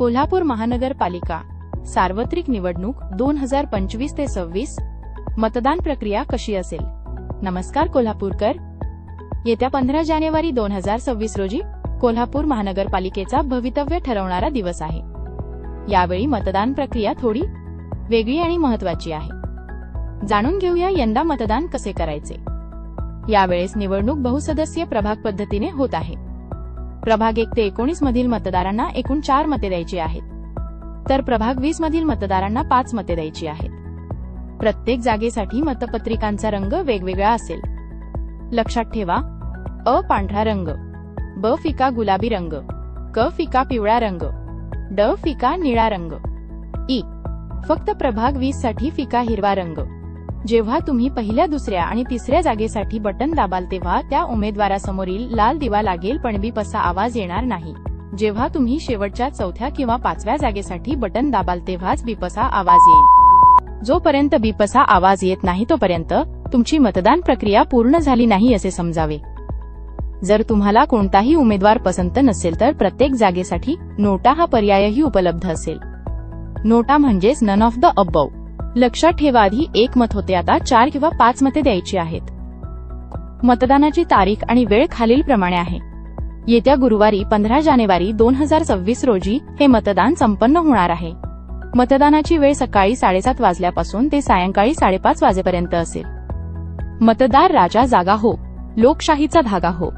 कोल्हापूर महानगरपालिका. सार्वत्रिक निवडणूक दोन हजार पंचवीस ते सव्वीस. मतदान प्रक्रिया कशी असेल? नमस्कार कोल्हापूरकर. येत्या पंधरा जानेवारी दोन हजार सव्वीस रोजी कोल्हापूर महानगरपालिकेचा भवितव्य ठरवणारा दिवस आहे. यावेळी मतदान प्रक्रिया थोडी वेगळी आणि महत्वाची आहे. जाणून घेऊया यंदा मतदान कसे करायचे. यावेळेस निवडणूक बहुसदस्यीय प्रभाग पद्धतीने होत आहे. प्रभाग एक ते एकोणीस मधील मतदारांना एकूण चार मते द्यायची आहेत. तर प्रभाग वीस मधील मतदारांना पाच मते द्यायची आहेत. प्रत्येक जागेसाठी मतपत्रिकांचा रंग वेगवेगळा असेल. लक्षात ठेवा. अ पांढरा रंग. ब फिका गुलाबी रंग. क फिका पिवळा रंग. ड फिका निळा रंग. ई. फक्त प्रभाग वीससाठी फिका हिरवा रंग. जेव्हा तुम्ही पहिल्या दुसऱ्या आणि तिसऱ्या जागेसाठी बटन दाबाल तेव्हा त्या उमेदवारासमोरील लाल दिवा लागेल पण बीप असा आवाज येणार नाही. जेव्हा तुम्ही शेवटच्या चौथ्या किंवा पाचव्या जागेसाठी बटन दाबाल तेव्हाच बीपसा आवाज येईल. जोपर्यंत बीपसा आवाज येत नाही तोपर्यंत तुमची मतदान प्रक्रिया पूर्ण झाली नाही असे समजावे. जर तुम्हाला कोणताही उमेदवार पसंत नसेल तर प्रत्येक जागेसाठी नोटा हा पर्यायही उपलब्ध असेल. नोटा म्हणजेच नन ऑफ द अबव लक्षात ठेवा आधी एक मत होते आता चार किंवा पाच मते द्यायची आहेत. मतदानाची तारीख आणि वेळ खालीलप्रमाणे आहे. येत्या गुरुवारी पंधरा जानेवारी दोन हजार सव्वीस रोजी हे मतदान संपन्न होणार आहे. मतदानाची वेळ सकाळी साडेसात वाजल्यापासून ते सायंकाळी साडेपाच वाजेपर्यंत असेल. मतदार राजा जागा हो. लोकशाहीचा धागा हो.